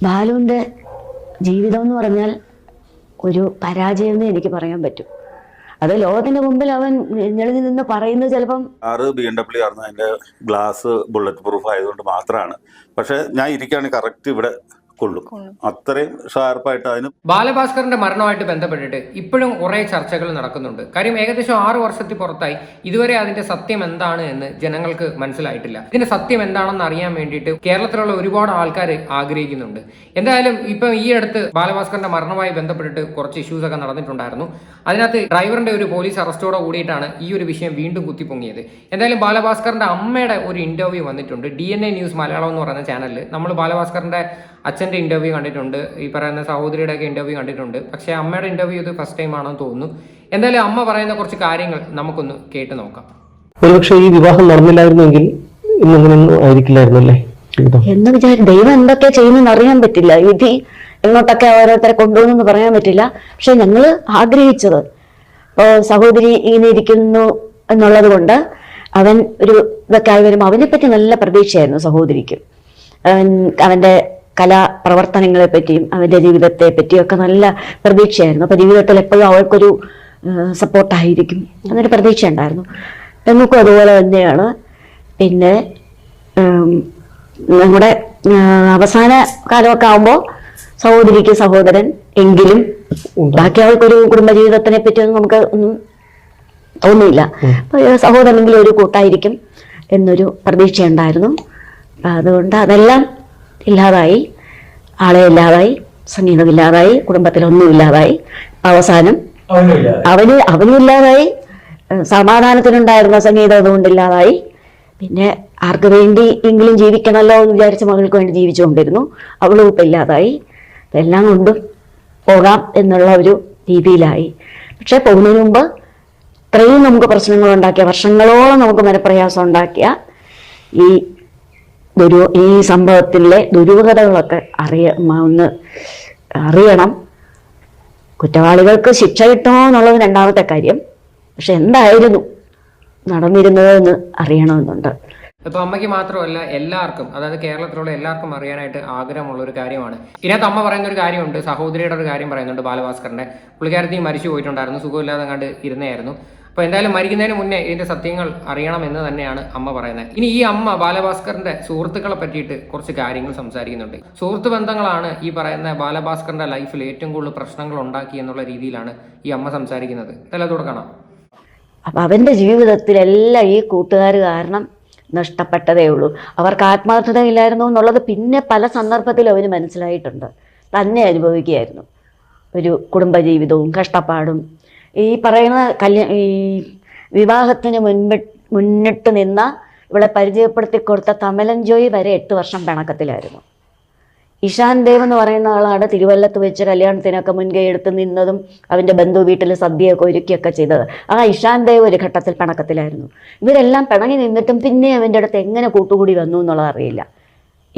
ബാലുവിന്റെ ജീവിതം എന്ന് പറഞ്ഞാൽ ഒരു പരാജയം എന്ന് എനിക്ക് പറയാൻ പറ്റും. അത് ലോകത്തിന്റെ മുമ്പിൽ അവൻ ഞെളിഞ്ഞു നിന്ന് പറയുന്നത് ചിലപ്പം ആറ് ബി എം ഡബ്ല്യു ആയിരുന്നു അതിന്റെ ഗ്ലാസ് ബുള്ളറ്റ് പ്രൂഫ് ആയതുകൊണ്ട് മാത്രമാണ്. പക്ഷെ ഞാൻ ഇരിക്കുകയാണെങ്കിൽ കറക്റ്റ് ഇവിടെ കൊള്ളും. അത്രയും ഷാർപ്പായിട്ട് അതിന് ബാലഭാസ്കറിന്റെ മരണവുമായിട്ട് ബന്ധപ്പെട്ടിട്ട് ഇപ്പോഴും കുറെ ചർച്ചകൾ നടക്കുന്നുണ്ട്. കാര്യം ഏകദേശം ആറു വർഷത്തിൽ പുറത്തായി. ഇതുവരെ അതിന്റെ സത്യം എന്താണ് എന്ന് ജനങ്ങൾക്ക് മനസ്സിലായിട്ടില്ല. ഇതിന്റെ സത്യം എന്താണെന്ന് അറിയാൻ വേണ്ടിയിട്ട് കേരളത്തിലുള്ള ഒരുപാട് ആൾക്കാർ ആഗ്രഹിക്കുന്നുണ്ട്. എന്തായാലും ഇപ്പം ഈ അടുത്ത് ബാലഭാസ്കറിന്റെ മരണവുമായി ബന്ധപ്പെട്ടിട്ട് കുറച്ച് ഇഷ്യൂസ് ഒക്കെ നടന്നിട്ടുണ്ടായിരുന്നു. അതിനകത്ത് ഡ്രൈവറിന്റെ ഒരു പോലീസ് അറസ്റ്റോടെ കൂടിയിട്ടാണ് ഈ ഒരു വിഷയം വീണ്ടും കുത്തിപ്പൊങ്ങിയത്. എന്തായാലും ബാലഭാസ്കറിന്റെ അമ്മയുടെ ഒരു ഇന്റർവ്യൂ വന്നിട്ടുണ്ട്. D N A news Malayalam എന്ന് പറയുന്ന ചാനലിൽ നമ്മൾ ബാലഭാസ്കറിന്റെ അച്ഛന്റെ ഇന്റർവ്യൂ കണ്ടിട്ടുണ്ട്. ഈ പറയുന്ന സഹോദരിയുടെ ഒക്കെ ഇന്റർവ്യൂ കണ്ടിട്ടുണ്ട്. പക്ഷേ അമ്മയുടെ ഇന്റർവ്യൂ ഇത് ഫസ്റ്റ് ടൈം ആണെന്ന് തോന്നുന്നു. എന്തായാലും അമ്മ പറയുന്ന കുറച്ച് കാര്യങ്ങൾ നമുക്കൊന്ന് കേട്ട് നോക്കാം. ഒരുപക്ഷെ ഈ വിവാഹം നടന്നില്ലായിരുന്നെങ്കിൽ ഇന്നിങ്ങനെയൊന്നും ആയിരിക്കില്ലായിരുന്നു അല്ലേ എന്ന് വിചാരിച്ചു ദൈവം എന്തൊക്കെ ചെയ്യുന്നെന്ന് അറിയാൻ പറ്റില്ല. വിധി എങ്ങോട്ടൊക്കെ ഓരോരുത്തരെ കൊണ്ടുപോകുന്നു പറയാൻ പറ്റില്ല. പക്ഷെ ഞങ്ങൾ ആഗ്രഹിച്ചത് ഇപ്പോ സഹോദരി ഇങ്ങനെ ഇരിക്കുന്നു എന്നുള്ളത് കൊണ്ട് അവൻ ഒരു ഇതൊക്കെ ആയി വരുമ്പോൾ അവനെ പറ്റി നല്ല പ്രതീക്ഷയായിരുന്നു സഹോദരിക്ക്. അവൻ അവന്റെ കലാപ്രവർത്തനങ്ങളെ പറ്റിയും അവന്റെ ജീവിതത്തെ പറ്റിയും ഒക്കെ നല്ല പ്രതീക്ഷയായിരുന്നു. അപ്പൊ ജീവിതത്തിൽ എപ്പോഴും അവൾക്കൊരു സപ്പോർട്ടായിരിക്കും. എന്നൊരു പ്രതീക്ഷ ഉണ്ടായിരുന്നു നമുക്കും അതുപോലെ തന്നെയാണ്. പിന്നെ നമ്മുടെ അവസാന കാലമൊക്കെ ആകുമ്പോൾ സഹോദരിക്ക് സഹോദരൻ എങ്കിലും ബാക്കി അവൾക്കൊരു കുടുംബജീവിതത്തിനെ പറ്റിയൊന്നും നമുക്ക് ഒന്നും തോന്നിയില്ല സഹോദരനെങ്കിലും ഒരു കൂട്ടായിരിക്കും എന്നൊരു പ്രതീക്ഷയുണ്ടായിരുന്നു. അതുകൊണ്ട് അതെല്ലാം ഇല്ലാതായി ആളെ ഇല്ലാതായി സംഗീതം ഇല്ലാതായി കുടുംബത്തിലൊന്നും ഇല്ലാതായി. അവസാനം അവന് അവനും ഇല്ലാതായി. സമാധാനത്തിനുണ്ടായിരുന്ന സംഗീതം അതുകൊണ്ട് ഇല്ലാതായി. പിന്നെ ആർക്ക് വേണ്ടി എങ്കിലും ജീവിക്കണമല്ലോ എന്ന് വിചാരിച്ച മകൾക്ക് വേണ്ടി ജീവിച്ചുകൊണ്ടിരുന്നു. അവളും ഇപ്പം ഇല്ലാതായി. എല്ലാം കൊണ്ടും പോകാം എന്നുള്ള ഒരു രീതിയിലായി. പക്ഷെ പോകുന്നതിന് മുമ്പ് ഇത്രയും നമുക്ക് പ്രശ്നങ്ങൾ ഉണ്ടാക്കിയ വർഷങ്ങളോളം നമുക്ക് മനപ്രയാസം ഉണ്ടാക്കിയ ഈ ദുരു ഈ സംഭവത്തിലെ ദുരൂഹതകളൊക്കെ അറിയ ഒന്ന് അറിയണം. കുറ്റവാളികൾക്ക് ശിക്ഷ കിട്ടുമോ എന്നുള്ളത് രണ്ടാമത്തെ കാര്യം. പക്ഷെ എന്തായിരുന്നു നടന്നിരുന്നത് എന്ന് അറിയണമെന്നുണ്ട്. ഇപ്പൊ അമ്മയ്ക്ക് മാത്രമല്ല എല്ലാവർക്കും അതായത് കേരളത്തിലുള്ള എല്ലാവർക്കും അറിയാനായിട്ട് ആഗ്രഹമുള്ള ഒരു കാര്യമാണ്. ഇതിനകത്ത് അമ്മ പറയുന്ന ഒരു കാര്യമുണ്ട് സഹോദരിയുടെ ഒരു കാര്യം പറയുന്നുണ്ട് ബാലഭാസ്കറിന്റെ. പുള്ളിക്കാരത്തി മരിച്ചു പോയിട്ടുണ്ടായിരുന്നു സുഖമില്ലാതെ കണ്ട് ഇരുന്നായിരുന്നു അപ്പൊ എന്തായാലും മരിക്കുന്നതിന് മുന്നേ ഇതിന്റെ സത്യങ്ങൾ അറിയണം എന്ന് തന്നെയാണ് അമ്മ പറയുന്നത്. ഇനി ഈ അമ്മ ബാലഭാസ്കറിന്റെ സുഹൃത്തുക്കളെ പറ്റിയിട്ട് കുറച്ച് കാര്യങ്ങൾ സംസാരിക്കുന്നുണ്ട്. സുഹൃത്ത് ബന്ധങ്ങളാണ് ഈ പറയുന്ന ബാലഭാസ്കറിന്റെ ലൈഫിൽ ഏറ്റവും കൂടുതൽ പ്രശ്നങ്ങൾ ഉണ്ടാക്കി എന്നുള്ള രീതിയിലാണ് ഈ അമ്മ സംസാരിക്കുന്നത്. എല്ലാത്തോടെ കാണാം. അപ്പം അവന്റെ ജീവിതത്തിലെല്ലാം ഈ കൂട്ടുകാർ കാരണം നഷ്ടപ്പെട്ടതേ ഉള്ളൂ. അവർക്ക് ആത്മാർത്ഥതയില്ലായിരുന്നു എന്നുള്ളത് പിന്നെ പല സന്ദർഭത്തിലും അവന് മനസ്സിലായിട്ടുണ്ട്. തന്നെ അനുഭവിക്കുകയായിരുന്നു. ഒരു കുടുംബജീവിതവും കഷ്ടപ്പാടും ഈ പറയുന്ന കല്യാ ഈ വിവാഹത്തിന് മുൻപ് മുന്നിട്ട് നിന്ന ഇവിടെ പരിചയപ്പെടുത്തി കൊടുത്ത തമലൻ ജോയി വരെ എട്ട് വർഷം പിണക്കത്തിലായിരുന്നു. ഇഷാൻ ദേവ് എന്ന് പറയുന്ന ആളാണ് തിരുവല്ലത്ത് വെച്ച് കല്യാണത്തിനൊക്കെ മുൻകൈ എടുത്ത് നിന്നതും അവന്റെ ബന്ധു വീട്ടിൽ സദ്യയൊക്കെ ഒരുക്കിയൊക്കെ ചെയ്തത്. ആ ഇഷാൻ ദേവ് ഒരു ഘട്ടത്തിൽ പിണക്കത്തിലായിരുന്നു. ഇവരെല്ലാം പിണങ്ങി നിന്നിട്ടും പിന്നെ അവന്റെ അടുത്ത് എങ്ങനെ കൂട്ടുകൂടി വന്നു എന്നുള്ളത് അറിയില്ല.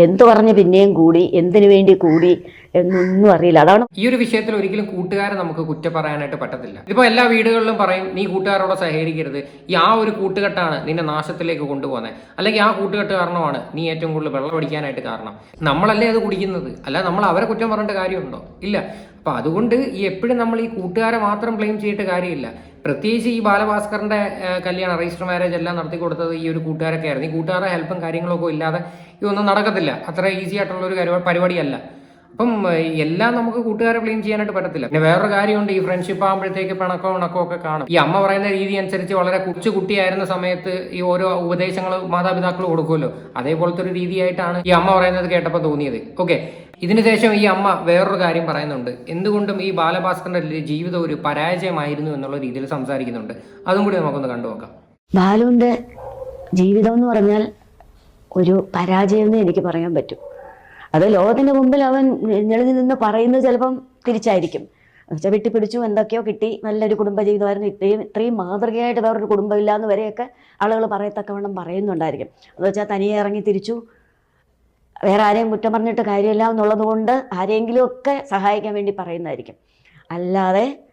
എന്തു പറഞ്ഞ് പിന്നെയും കൂടി എന്തിനു വേണ്ടി കൂടി എന്നൊന്നും അറിയില്ല. അതാണ് ഈ ഒരു വിഷയത്തിൽ ഒരിക്കലും കൂട്ടുകാരെ നമുക്ക് കുറ്റം പറയാനായിട്ട് പറ്റത്തില്ല. ഇപ്പൊ എല്ലാ വീടുകളിലും പറയും നീ കൂട്ടുകാരോട് സഹകരിക്കരുത്. ഈ ആ ഒരു കൂട്ടുകെട്ടാണ് നിന്നെ നാശത്തിലേക്ക് കൊണ്ടുപോകുന്നത് അല്ലെങ്കിൽ ആ കൂട്ടുകെട്ട് കാരണമാണ് നീ ഏറ്റവും കൂടുതൽ വെള്ളം അടിക്കാനായിട്ട് കാരണം. നമ്മളല്ലേ അത് കുടിക്കുന്നത്? അല്ല നമ്മൾ അവരെ കുറ്റം പറഞ്ഞിട്ട് കാര്യമുണ്ടോ? ഇല്ല. അപ്പൊ അതുകൊണ്ട് ഈ എപ്പോഴും നമ്മൾ ഈ കൂട്ടുകാരെ മാത്രം ബ്ലെയിം ചെയ്തിട്ട് കാര്യമില്ല. പ്രത്യേകിച്ച് ഈ ബാലഭാസ്കറിന്റെ കല്യാണം രജിസ്റ്റർ മാരേജ് എല്ലാം നടത്തി കൊടുത്തത് ഈ ഒരു കൂട്ടുകാരൊക്കെ ആയിരുന്നു. ഈ കൂട്ടുകാരുടെ ഹെൽപ്പും കാര്യങ്ങളൊക്കെ ഇല്ലാതെ ഇതൊന്നും നടക്കത്തില്ല. അത്ര ഈസി ആയിട്ടുള്ള ഒരു പരിപാടിയല്ല. അപ്പം എല്ലാം നമുക്ക് കൂട്ടുകാരെ ബ്ലെയിം ചെയ്യാനായിട്ട് പറ്റത്തില്ല. പിന്നെ വേറൊരു കാര്യമുണ്ട്. ഈ ഫ്രണ്ട്ഷിപ്പ് ആകുമ്പോഴത്തേക്ക് പിണക്കവും ഉണക്കോ ഒക്കെ കാണും. ഈ അമ്മ പറയുന്ന രീതി അനുസരിച്ച് വളരെ കൊച്ചു കുട്ടിയായിരുന്ന സമയത്ത് ഈ ഓരോ ഉപദേശങ്ങൾ മാതാപിതാക്കൾ കൊടുക്കുമല്ലോ. അതേപോലത്തെ ഒരു രീതിയായിട്ടാണ് ഈ അമ്മ പറയുന്നത് കേട്ടപ്പോൾ തോന്നിയത്. ഓക്കെ ഇതിനുശേഷം ഈ അമ്മ വേറൊരു കാര്യം പറയുന്നുണ്ട്. എന്തുകൊണ്ടും ഈ ബാലഭാസ്കറിന്റെ ജീവിതം ഒരു പരാജയമായിരുന്നു എന്നുള്ള രീതിയിൽ സംസാരിക്കുന്നുണ്ട്. അതും കൂടി നമുക്കൊന്ന് കണ്ടു നോക്കാം. ബാലുവിന്റെ ജീവിതം എന്ന് പറഞ്ഞാൽ ഒരു പരാജയം എന്ന് എനിക്ക് പറയാൻ പറ്റും. അത് ലോകത്തിന്റെ മുമ്പിൽ അവൻ ഞെളിഞ്ഞു നിന്ന് പറയുന്നത് ചിലപ്പം തിരിച്ചായിരിക്കും. എന്നുവെച്ചാൽ വെട്ടിപ്പിടിച്ചു എന്തൊക്കെയോ കിട്ടി. നല്ലൊരു കുടുംബജീവിതമായിരുന്നു ഇത്രയും ഇത്രയും മാതൃകയായിട്ട് വേറൊരു കുടുംബമില്ല എന്ന് വരെയൊക്കെ ആളുകൾ പറയത്തക്കവണ്ണം പറയുന്നുണ്ടായിരിക്കും. എന്ന് വെച്ചാൽ തനിയെ ഇറങ്ങി തിരിച്ചു. വേറെ ആരെയും കുറ്റം പറഞ്ഞിട്ട് കാര്യമില്ല എന്നുള്ളത് കൊണ്ട് ആരെങ്കിലും ഒക്കെ സഹായിക്കാൻ വേണ്ടി പറയുന്നതായിരിക്കും. അല്ലാതെ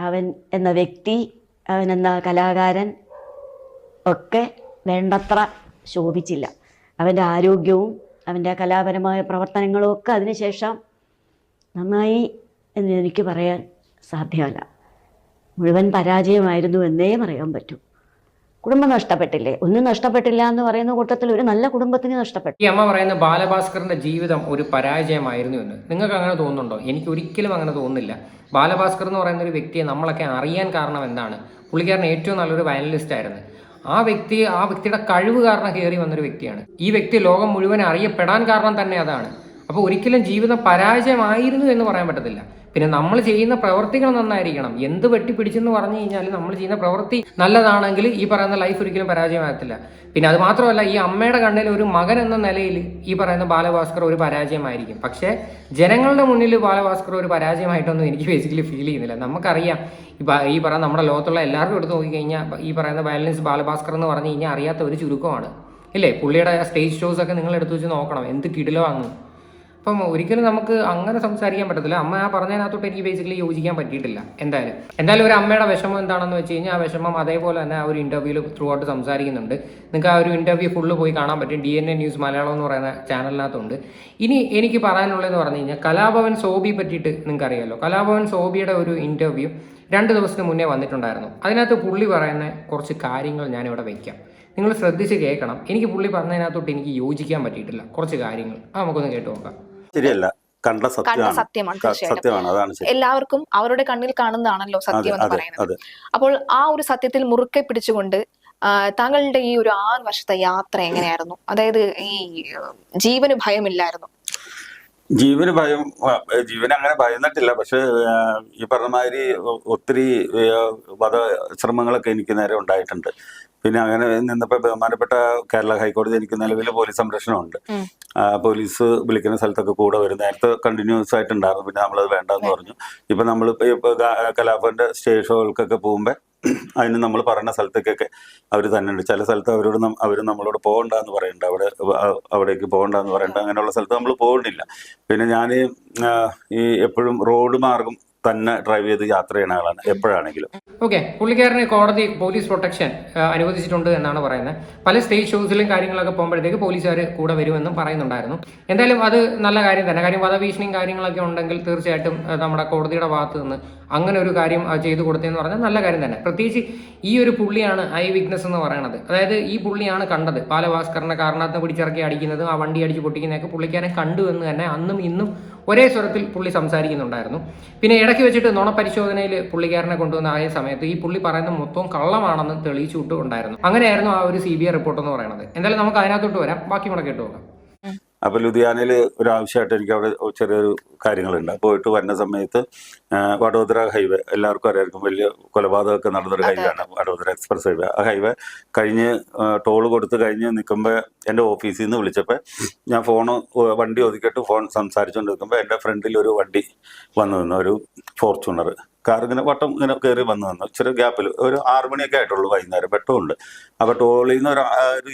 അവൻ എന്ന വ്യക്തി അവൻ എന്ന കലാകാരൻ ഒക്കെ വേണ്ടത്ര ശോഭിച്ചില്ല. അവന്റെ ആരോഗ്യവും അവന്റെ കലാപരമായ പ്രവർത്തനങ്ങളും ഒക്കെ അതിനുശേഷം നന്നായി എന്ന് എനിക്ക് പറയാൻ സാധ്യമല്ല. മുഴുവൻ പരാജയമായിരുന്നു എന്നേ പറയാൻ പറ്റൂ. കുടുംബം നഷ്ടപ്പെട്ടില്ലേ? ഒന്നും നഷ്ടപ്പെട്ടില്ല എന്ന് പറയുന്ന കൂട്ടത്തിൽ ഒരു നല്ല കുടുംബത്തിന് നഷ്ടപ്പെട്ടു. ഈ അമ്മ പറയുന്ന ബാലഭാസ്കറിന്റെ ജീവിതം ഒരു പരാജയമായിരുന്നു എന്ന്. നിങ്ങൾക്ക് അങ്ങനെ തോന്നുന്നുണ്ടോ? എനിക്ക് ഒരിക്കലും അങ്ങനെ തോന്നുന്നില്ല. ബാലഭാസ്കർ എന്ന് പറയുന്ന ഒരു വ്യക്തിയെ നമ്മളൊക്കെ അറിയാൻ കാരണം എന്താണ്? പുള്ളിക്കാരൻ ഏറ്റവും നല്ലൊരു വയനലിസ്റ്റ് ആയിരുന്നു. ആ വ്യക്തി ആ വ്യക്തിയുടെ കഴിവ് കാരണം കയറി വന്നൊരു വ്യക്തിയാണ്. ഈ വ്യക്തി ലോകം മുഴുവൻ അറിയപ്പെടാൻ കാരണം തന്നെ അതാണ്. അപ്പോൾ ഒരിക്കലും ജീവിതം പരാജയമായിരുന്നു എന്ന് പറയാൻ പറ്റത്തില്ല. പിന്നെ നമ്മൾ ചെയ്യുന്ന പ്രവർത്തികൾ നന്നായിരിക്കണം. എന്ത് വെട്ടിപ്പിടിച്ചെന്ന് പറഞ്ഞു കഴിഞ്ഞാൽ നമ്മൾ ചെയ്യുന്ന പ്രവൃത്തി നല്ലതാണെങ്കിൽ ഈ പറയുന്ന ലൈഫ് ഒരിക്കലും പരാജയമാകത്തില്ല. പിന്നെ അത് മാത്രമല്ല ഈ അമ്മയുടെ കണ്ണിൽ ഒരു മകൻ എന്ന നിലയിൽ ഈ പറയുന്ന ബാലഭാസ്കർ ഒരു പരാജയമായിരിക്കും. പക്ഷേ ജനങ്ങളുടെ മുന്നിൽ ബാലഭാസ്കർ ഒരു പരാജയമായിട്ടൊന്നും എനിക്ക് ബേസിക്കലി ഫീൽ ചെയ്യുന്നില്ല. നമുക്കറിയാം ഈ പറയുന്ന നമ്മുടെ ലോകത്തുള്ള എല്ലാവരും എടുത്ത് നോക്കിക്കഴിഞ്ഞാൽ ഈ പറയുന്ന ബാലൻസ് ബാലഭാസ്കർ എന്ന് പറഞ്ഞു കഴിഞ്ഞാൽ അറിയാത്ത ഒരു ചുരുക്കമാണ്. ഇല്ലേ? പുള്ളിയുടെ സ്റ്റേജ് ഷോസ് ഒക്കെ നിങ്ങൾ എടുത്തു വെച്ച് നോക്കണം. എന്ത് കിടിലോ അങ്ങ്. അപ്പം ഒരിക്കലും നമുക്ക് അങ്ങനെ സംസാരിക്കാൻ പറ്റത്തില്ല. അമ്മ ആ പറഞ്ഞതിനകത്തോട്ട് എനിക്ക് ബേസിക്കലി യോജിക്കാൻ പറ്റിയിട്ടില്ല എന്തായാലും. എന്തായാലും ഒരു അമ്മയുടെ വിഷമം എന്താണെന്ന് വെച്ച് കഴിഞ്ഞാൽ ആ വിഷമം അതേപോലെ തന്നെ ആ ഒരു ഇന്റർവ്യൂവിൽ ത്രൂ ഔട്ട് സംസാരിക്കുന്നുണ്ട്. നിങ്ങൾക്ക് ആ ഒരു ഇന്റർവ്യൂ ഫുള്ള് പോയി കാണാൻ പറ്റും. D N A news Malayalam എന്ന് പറയുന്ന ചാനലിനകത്തുണ്ട് ഇനി എനിക്ക് പറയാനുള്ളതെന്ന് പറഞ്ഞു കഴിഞ്ഞാൽ കലാഭവൻ സോബി പറ്റിയിട്ട് നിങ്ങൾക്ക് അറിയാമല്ലോ കലാഭവൻ സോബിയുടെ ഒരു ഇന്റർവ്യൂ രണ്ട് ദിവസത്തിന് മുന്നേ വന്നിട്ടുണ്ടായിരുന്നു. അതിനകത്ത് പുള്ളി പറയുന്ന കുറച്ച് കാര്യങ്ങൾ ഞാനിവിടെ വയ്ക്കാം നിങ്ങൾ ശ്രദ്ധിച്ച് കേൾക്കണം. എനിക്ക് പുള്ളി പറഞ്ഞതിനകത്തോട്ട് എനിക്ക് യോജിക്കാൻ പറ്റിയിട്ടില്ല. കുറച്ച് കാര്യങ്ങൾ. ആ നമുക്കൊന്ന് കേട്ട് നോക്കാം. ശരിയല്ല. കണ്ട കണ്ട സത്യമാണ്. തീർച്ചയായിട്ടും. എല്ലാവർക്കും അവരുടെ കണ്ണിൽ കാണുന്നതാണല്ലോ സത്യം എന്ന് പറയുന്നത്. അപ്പോൾ ആ ഒരു സത്യത്തിൽ മുറുക്കെ പിടിച്ചുകൊണ്ട് താങ്കളുടെ ഈ ഒരു ആറ് വർഷത്തെ യാത്ര എങ്ങനെയായിരുന്നു? അതായത് ഈ ജീവന് ഭയമില്ലായിരുന്നു. ജീവന് ഭയം ജീവൻ അങ്ങനെ ഭയന്നിട്ടില്ല. പക്ഷെ ഈ പറഞ്ഞ മാതിരി ഒ- ഒത്തിരി വധശ്രമങ്ങളൊക്കെ എനിക്ക് നേരെ ഉണ്ടായിട്ടുണ്ട്. പിന്നെ അങ്ങനെ നിന്നപ്പോൾ ബഹുമാനപ്പെട്ട കേരള ഹൈക്കോടതി എനിക്ക് നിലവിൽ പോലീസ് സംരക്ഷണമുണ്ട്. പോലീസ് വിളിക്കുന്ന സ്ഥലത്തൊക്കെ കൂടെ വരും. നേരത്തെ കണ്ടിന്യൂസ് ആയിട്ടുണ്ടായിരുന്നു. പിന്നെ നമ്മളത് വേണ്ടെന്ന് പറഞ്ഞു. ഇപ്പൊ നമ്മൾ ഇപ്പൊ കലാഭവന്റെ സ്റ്റേജ് ഷോകൾക്കൊക്കെ പോകുമ്പോൾ അതിന് നമ്മൾ പറയുന്ന സ്ഥലത്തേക്കൊക്കെ അവർ തന്നെ ഉണ്ട്. ചില സ്ഥലത്ത് അവരോട് അവർ നമ്മളോട് പോകണ്ട എന്ന് പറയുന്നുണ്ട് അവിടെ അവിടേക്ക് പോകണ്ട എന്ന് പറയുന്നുണ്ട് അങ്ങനെയുള്ള സ്ഥലത്ത് നമ്മൾ പോകുന്നില്ല പിന്നെ ഞാൻ ഈ എപ്പോഴും റോഡ് മാർഗം തന്നെ ഡ്രൈവ് ചെയ്ത് യാത്ര ചെയ്യുന്ന ആളാണ്. എപ്പോഴാണെങ്കിലും. ഓക്കെ പുള്ളിക്കാരന് കോടതി പോലീസ് പ്രൊട്ടക്ഷൻ അനുവദിച്ചിട്ടുണ്ട് എന്നാണ് പറയുന്നത്. പല സ്റ്റേജ് ഷോസിലും കാര്യങ്ങളൊക്കെ പോകുമ്പോഴത്തേക്ക് പോലീസുകാർ കൂടെ വരുമെന്നും പറയുന്നുണ്ടായിരുന്നു. എന്തായാലും അത് നല്ല കാര്യം തന്നെ. കാര്യം വധഭീഷണിയും കാര്യങ്ങളൊക്കെ ഉണ്ടെങ്കിൽ തീർച്ചയായിട്ടും നമ്മുടെ കോടതിയുടെ ഭാഗത്ത് നിന്ന് അങ്ങനെ ഒരു കാര്യം ചെയ്തു കൊടുത്തതെന്ന് പറഞ്ഞാൽ നല്ല കാര്യം തന്നെ. പ്രത്യേകിച്ച് ഈ ഒരു പുള്ളിയാണ് ഐ വിക്നസ് എന്ന് പറയുന്നത് അതായത് ഈ പുള്ളിയാണ് കണ്ടത്. ബാലഭാസ്കറിനെ കാരണത്തിന് പിടിച്ചിറക്കി അടിക്കുന്നതും ആ വണ്ടി അടിച്ച് പൊട്ടിക്കുന്നതൊക്കെ പുള്ളിക്കാരൻ കണ്ടു എന്ന് തന്നെ അന്നും ഇന്നും ഒരേ സ്വരത്തിൽ പുള്ളി സംസാരിക്കുന്നുണ്ടായിരുന്നു. പിന്നെ ഇടയ്ക്ക് വെച്ചിട്ട് നുണപരിശോധനയിൽ പുള്ളിക്കാരനെ കൊണ്ടുവന്ന ആയ സമയത്ത് ഈ പുള്ളി പറയുന്ന മൊത്തം കള്ളമാണെന്ന് തെളിയിച്ചു വിട്ടുണ്ടായിരുന്നു അങ്ങനെയായിരുന്നു ആ ഒരു സി ബി ഐ റിപ്പോർട്ട് എന്ന് പറയുന്നത്. എന്തായാലും നമുക്ക് അതിനകത്തോട്ട് വരാം. ബാക്കി മുടക്കിയിട്ട് നോക്കാം. അപ്പൊ ലുധിയാനയിൽ ഒരു ആവശ്യമായിട്ട് എനിക്ക് അവിടെ ചെറിയൊരു കാര്യങ്ങളുണ്ട്. പോയിട്ട് വരുന്ന സമയത്ത് വഡോദര ഹൈവേ എല്ലാവർക്കും അറിയായിരിക്കും വലിയ കൊലപാതകമൊക്കെ നടന്നൊരു ഹൈവേ ആണ് വഡോദര എക്സ്പ്രസ് ഹൈവേ. ആ ഹൈവേ കഴിഞ്ഞ് ടോൾ കൊടുത്ത് കഴിഞ്ഞ് നിൽക്കുമ്പോൾ എന്റെ ഓഫീസിൽ നിന്ന് വിളിച്ചപ്പോൾ ഞാൻ ഫോൺ വണ്ടി ഒതുക്കിയിട്ട് ഫോൺ സംസാരിച്ചുകൊണ്ട് നിൽക്കുമ്പോൾ എന്റെ ഫ്രണ്ടിൽ ഒരു വണ്ടി വന്നു നിന്നു ഒരു ഫോർച്യൂണർ കാർ ഇങ്ങനെ വട്ടം ഇങ്ങനെ കയറി വന്നു നിന്നു. ഇച്ചിരി ഗ്യാപ്പിൽ ഒരു ആറ് മണിയൊക്കെ ആയിട്ടുള്ളൂ വൈകുന്നേരം. വെട്ടമുണ്ട് അപ്പോൾ ടോളിൽ നിന്ന് ഒരു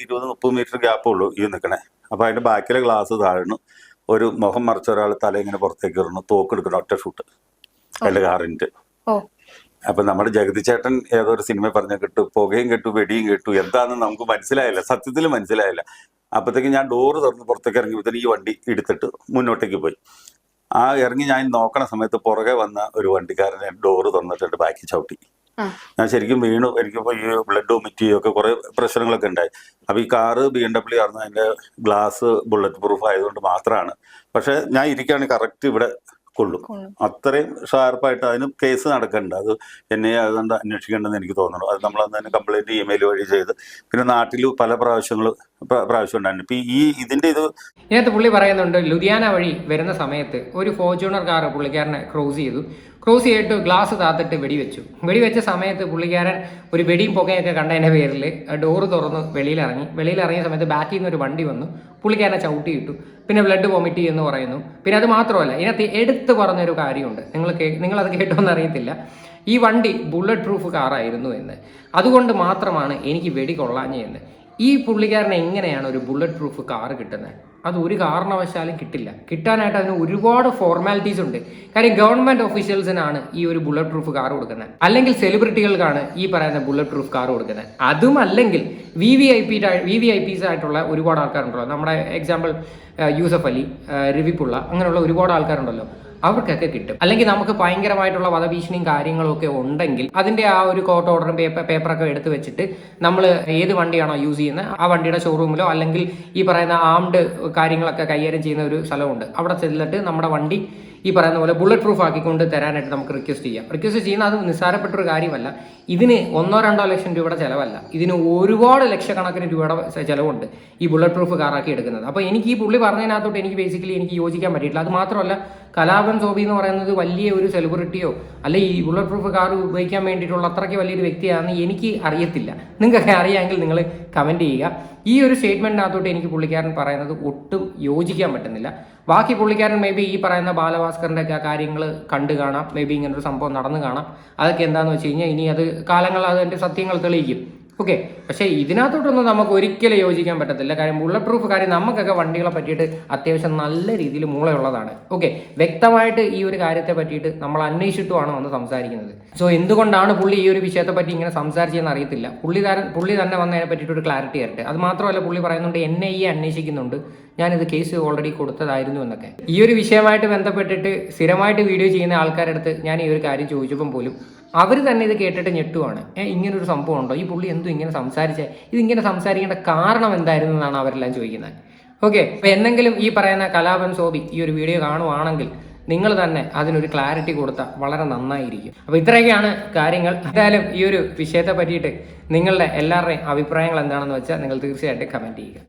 ഇരുപത് മുപ്പത് മീറ്റർ ഗ്യാപ്പുള്ളൂ ഈ നിൽക്കണേ അപ്പോൾ അതിന്റെ ബാക്കിലെ ഗ്ലാസ് താഴ്ന്നു ഒരു മുഖം മറിച്ച ഒരാൾ തല ഇങ്ങനെ പുറത്തേക്ക് ഇറങ്ങുന്നു. തോക്കെടുക്കണം ഒറ്റ ഷൂട്ട്. അതിന്റെ കാറിന്റെ അപ്പൊ നമ്മുടെ ജഗതി ചേട്ടൻ ഏതോ ഒരു സിനിമ പറഞ്ഞ കേട്ടു പുകയും കേട്ടു വെടിയും കേട്ടു. എന്താണെന്ന് നമുക്ക് മനസ്സിലായില്ല സത്യത്തിൽ മനസ്സിലായില്ല. അപ്പോഴത്തേക്ക് ഞാൻ ഡോറ് തുറന്ന് പുറത്തേക്ക് ഇറങ്ങിയപ്പോഴത്തേക്ക് ഈ വണ്ടി എടുത്തിട്ട് മുന്നോട്ടേക്ക് പോയി. ആ ഇറങ്ങി ഞാൻ നോക്കണ സമയത്ത് പുറകെ വന്ന ഒരു വണ്ടിക്കാരനെ ഡോറ് തുറന്നിട്ടുണ്ട് ബാക്കി ചവിട്ടി. ഞാൻ ശരിക്കും വീണു എനിക്ക് ഈ ബ്ലഡ് വൊമിറ്റ് ഒക്കെ കുറെ പ്രശ്നങ്ങളൊക്കെ ഉണ്ടായി. അപ്പൊ ഈ കാറ് ബി എം ഡബ്ല്യു ആയിരുന്നു അതിന്റെ ഗ്ലാസ് ബുള്ളറ്റ് പ്രൂഫ് ആയതുകൊണ്ട് മാത്രമാണ് പക്ഷെ ഞാൻ ഇരിക്കുകയാണെങ്കിൽ കറക്റ്റ് ഇവിടെ കൊള്ളും. കൊള്ളും. അത്രയും ഷാർപ്പായിട്ട് അതിന് കേസ് നടക്കേണ്ട. അത് എന്നെ അതുകൊണ്ട് അന്വേഷിക്കേണ്ടെന്ന് എനിക്ക് തോന്നുന്നു അത് നമ്മൾ അന്ന് തന്നെ കംപ്ലൈന്റ് ഇമെയിൽ വഴി ചെയ്ത്. പിന്നെ നാട്ടിൽ പല പ്രാവശ്യങ്ങൾ പ്രാവശ്യം ഉണ്ടായിരുന്നു. ഇപ്പൊ ഈ ഇതിന്റെ ഇത് ഇതിനകത്ത് പുള്ളി പറയുന്നുണ്ട് ലുധിയാന വഴി വരുന്ന സമയത്ത് ഒരു ഫോർച്യൂണർ കാർ പുള്ളിക്കാരനെ ക്രോസ് ചെയ്തു. ക്രോസ് ചെയ്തിട്ട് ഗ്ലാസ് താത്തിട്ട് വെടിവെച്ചു. വെടിവെച്ച സമയത്ത് പുള്ളിക്കാരൻ ഒരു വെടിയും പുകയൊക്കെ കണ്ടതിന്റെ പേരിൽ ഡോറ് തുറന്ന് വെളിയിലിറങ്ങി. വെളിയിലിറങ്ങിയ സമയത്ത് ബാക്കിൽ നിന്ന് ഒരു വണ്ടി വന്നു. പുള്ളിക്കാരനെ ചവിട്ടി ഇട്ടു പിന്നെ ബ്ലഡ് വോമിറ്റ് എന്ന് പറയുന്നു. പിന്നെ അത് മാത്രമല്ല ഇതിനകത്ത് എടുത്തു പറഞ്ഞൊരു കാര്യമുണ്ട്. നിങ്ങൾ കേ നിങ്ങളത് കേട്ടോന്ന് അറിയത്തില്ല. ഈ വണ്ടി ബുള്ളറ്റ് പ്രൂഫ് കാറായിരുന്നു എന്ന്. അതുകൊണ്ട് മാത്രമാണ് എനിക്ക് വെടി കൊള്ളാഞ്ഞെന്ന് ഈ പുള്ളിക്കാരനെ എങ്ങനെയാണ് ഒരു ബുള്ളറ്റ് പ്രൂഫ് കാർ കിട്ടുന്നത്? അത് ഒരു കാരണവശാലും കിട്ടില്ല. കിട്ടാനായിട്ട് അതിന് ഒരുപാട് ഫോർമാലിറ്റീസ് ഉണ്ട്. കാര്യം ഗവൺമെന്റ് ഓഫീഷ്യൽസിനാണ് ഈ ഒരു ബുള്ളറ്റ് പ്രൂഫ് കാർ കൊടുക്കുന്നത്. അല്ലെങ്കിൽ സെലിബ്രിറ്റികൾക്കാണ് ഈ പറയുന്ന ബുള്ളറ്റ് പ്രൂഫ് കാർ കൊടുക്കുന്നത്. അതും അല്ലെങ്കിൽ V V I P V V I Ps ആയിട്ടുള്ള ഒരുപാട് ആൾക്കാരുണ്ടല്ലോ. നമ്മുടെ എക്സാമ്പിൾ യൂസഫ് അലി രവിപ്പുള്ള അങ്ങനെയുള്ള ഒരുപാട് ആൾക്കാരുണ്ടല്ലോ. അവർക്കൊക്കെ കിട്ടും. അല്ലെങ്കിൽ നമുക്ക് ഭയങ്കരമായിട്ടുള്ള വധഭീഷണിയും കാര്യങ്ങളൊക്കെ ഉണ്ടെങ്കിൽ അതിന്റെ ആ ഒരു കോട്ട് ഓർഡറും പേപ്പർ പേപ്പറൊക്കെ എടുത്ത് വെച്ചിട്ട് നമ്മൾ ഏത് വണ്ടിയാണോ യൂസ് ചെയ്യുന്നത് ആ വണ്ടിയുടെ ഷോറൂമിലോ അല്ലെങ്കിൽ ഈ പറയുന്ന ആംഡ് കാര്യങ്ങളൊക്കെ കൈകാര്യം ചെയ്യുന്ന ഒരു സ്ഥലമുണ്ട്. അവിടെ ചെല്ലിട്ട് നമ്മുടെ വണ്ടി ഈ പറയുന്ന പോലെ ബുള്ളറ്റ് പ്രൂഫ് ആക്കിക്കൊണ്ട് തരാനായിട്ട് നമുക്ക് റിക്വസ്റ്റ് ചെയ്യാം. റിക്വസ്റ്റ് ചെയ്യുന്ന അത് നിസ്സാരപ്പെട്ടൊരു കാര്യമല്ല. ഇതിന് ഒന്നോ രണ്ടോ ലക്ഷം രൂപയുടെ ചിലവല്ല. ഇതിന് ഒരുപാട് ലക്ഷക്കണക്കിന് രൂപയുടെ ചിലവുണ്ട് ഈ ബുള്ളറ്റ് പ്രൂഫ് കാറാക്കി എടുക്കുന്നത്. അപ്പോൾ എനിക്ക് ഈ പുള്ളി പറഞ്ഞതിനകത്തോട്ട് എനിക്ക് ബേസിക്കലി എനിക്ക് യോജിക്കാൻ പറ്റിയിട്ടില്ല. അത് മാത്രമല്ല കലാപൻ സോബി എന്ന് പറയുന്നത് വലിയ ഒരു സെലിബ്രിറ്റിയോ അല്ലെ ഈ ബുള്ളറ്റ് പ്രൂഫ് കാർ ഉപയോഗിക്കാൻ വേണ്ടിയിട്ടുള്ള അത്രയ്ക്ക് വലിയൊരു വ്യക്തിയാണെന്ന് എനിക്ക് അറിയത്തില്ല. നിങ്ങൾക്കൊക്കെ അറിയാമെങ്കിൽ നിങ്ങൾ കമന്റ് ചെയ്യുക. ഈ ഒരു സ്റ്റേറ്റ്മെന്റിനകത്തോട്ട് എനിക്ക് പുള്ളിക്കാരൻ പറയുന്നത് ഒട്ടും യോജിക്കാൻ പറ്റുന്നില്ല. ബാക്കി പുള്ളിക്കാരൻ മേ ബി ഈ പറയുന്ന ബാലഭാസ്കറിന്റെ ഒക്കെ കാര്യങ്ങൾ കണ്ടു കാണാം. മേ ബി ഇങ്ങനൊരു സംഭവം നടന്നു കാണാം. അതൊക്കെ എന്താണെന്ന് വെച്ച് കഴിഞ്ഞാൽ ഇനി അത് കാലങ്ങൾ അതിന്റെ സത്യങ്ങൾ തെളിയിക്കും. ഓക്കെ പക്ഷേ ഇതിനകത്തോട്ടൊന്നും നമുക്ക് ഒരിക്കലും യോജിക്കാൻ പറ്റത്തില്ല. കാര്യം ബുള്ളറ്റ് പ്രൂഫ് കാര്യം നമുക്കൊക്കെ വണ്ടികളെ പറ്റിയിട്ട് അത്യാവശ്യം നല്ല രീതിയിൽ മൂളയുള്ളതാണ്. ഓക്കെ വ്യക്തമായിട്ട് ഈ ഒരു കാര്യത്തെ പറ്റിയിട്ട് നമ്മൾ അന്വേഷിച്ചിട്ടുമാണ് വന്ന് സംസാരിക്കുന്നത്. സോ എന്തുകൊണ്ടാണ് പുള്ളി ഈ ഒരു വിഷയത്തെ പറ്റി ഇങ്ങനെ സംസാരിച്ചതെന്ന് അറിയത്തില്ല? പുള്ളി താരൻ പുള്ളി തന്നെ വന്നതിനെ പറ്റിയിട്ട് ഒരു ക്ലാരിറ്റി തരട്ടെ. അത് മാത്രമല്ല പുള്ളി പറയുന്നുണ്ട് എന്നെ എ അന്വേഷിക്കുന്നുണ്ട്. ഞാനിത് കേസ് ഓൾറെഡി കൊടുത്തതായിരുന്നു എന്നൊക്കെ. ഈ ഒരു വിഷയമായിട്ട് ബന്ധപ്പെട്ടിട്ട് സ്ഥിരമായിട്ട് വീഡിയോ ചെയ്യുന്ന ആൾക്കാരുടെ അടുത്ത് ഞാൻ ഈ ഒരു കാര്യം ചോദിച്ചപ്പം പോലും അവർ തന്നെ ഇത് കേട്ടിട്ട് ഞെട്ടുവാണ്. ഇങ്ങനൊരു സംഭവം ഉണ്ടോ? ഈ പുള്ളി എന്തും ഇങ്ങനെ സംസാരിച്ചേ. ഇതിങ്ങനെ സംസാരിക്കേണ്ട കാരണം എന്തായിരുന്നു എന്നാണ് അവരെല്ലാം ചോദിക്കുന്നത്. ഓക്കെ അപ്പൊ എന്തെങ്കിലും ഈ പറയുന്ന കലാപൻ സോബി ഈ ഒരു വീഡിയോ കാണുവാണെങ്കിൽ നിങ്ങൾ തന്നെ അതിനൊരു ക്ലാരിറ്റി കൊടുത്താൽ വളരെ നന്നായിരിക്കും. അപ്പോൾ ഇത്രയൊക്കെയാണ് കാര്യങ്ങൾ. എന്തായാലും ഈ ഒരു വിഷയത്തെ പറ്റിയിട്ട് നിങ്ങളുടെ എല്ലാവരുടെയും അഭിപ്രായങ്ങൾ എന്താണെന്ന് വെച്ചാൽ നിങ്ങൾ തീർച്ചയായിട്ടും കമന്റ് ചെയ്യുക.